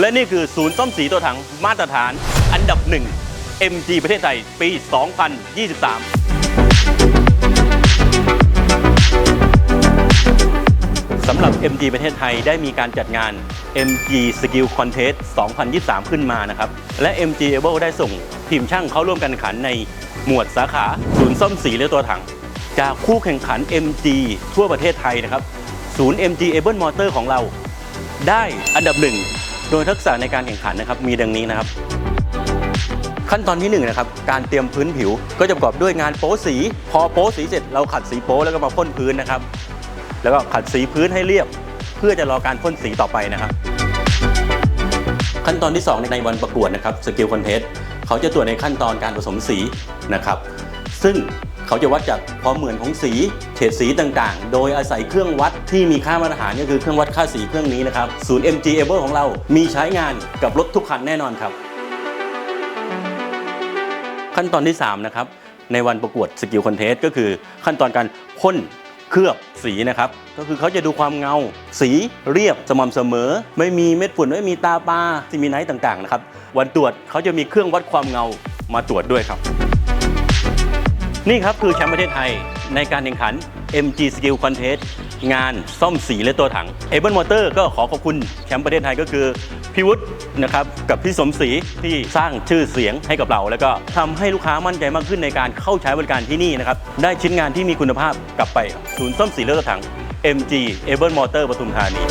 และนี่คือศูนย์ซ่อมสีตัวถังมาตรฐานอันดับหนึ่ง MG ประเทศไทยปี 2023 สำหรับ MG ประเทศไทยได้มีการจัดงาน MG Skill Contest 2023 ขึ้นมานะครับ และ MG Able ได้ส่งทีมช่างเข้าร่วมการแข่งขันในหมวดสาขาศูนย์ซ่อมสีและตัวถัง จากคู่แข่งขัน MG ทั่วประเทศไทยนะครับ ศูนย์ MG Able Motor ของเรา ได้อันดับหนึ่ง โดยทักษะในการแข่งขันนะครับมีดังนี้นะครับ ขั้นตอนที่1นงนะครับการเตรียมพื้นผิว ก็จะประกอบด้วยงานโป๊สี พอโป๊สีเสร็จเราขัดสีโป๊แล้วก็มาพ่นพื้นนะครับ แล้วก็ขัดสีพื้นให้เรียบ เพื่อจะรอการพ่นสีต่อไปนะครับ ขั้นตอนที่ 2 ในวันประกวดนะครับสกิลคอนเทสเขาจะตรวจในขั้นตอนการผสมสีนะครับ ซึ่ง เขาจะวัดจากความเหมือนของสีเฉดสีต่างๆ โดยอาศัยเครื่องวัดที่มีค่ามาตรฐานก็คือเครื่องวัดค่าสีเครื่องนี้นะครับศูนย์ MG Able ของเรามีใช้งานกับรถทุกคันแน่นอนครับ ขั้นตอนที่3นะครับในวันประกวดสกิลคอนเทสก็คือขั้นตอนการพ่นเคลือบสีนะครับก็คือเขาจะดูความเงา สีเรียบสม่ำเสมอ ไม่มีเม็ดฝุ่นไม่มีตาปลาซีมีไนท์ต่างๆนะครับวันตรวจเขาจะมีเครื่องวัดความเงามาตรวจด้วยครับ นี่ครับคือแชมป์ประเทศไทยในการแข่งขัน MG Skill Contest งานซ่อมสีและตัวถัง a b l e Motor ก็ขอขอบคุณแชมป์ประเทศไทยก็คือพี่วุฒินะครับกับพี่สมศรีที่สร้างชื่อเสียงให้กับเรา แล้วก็ทำให้ลูกค้ามั่นใจมากขึ้นในการเข้าใช้บริการที่นี่นะครับได้ชิ้นงานที่มีคุณภาพกลับไปศูนย์ซ่อมสีและตัวถัง MG a b l e Motor ปทุมธานี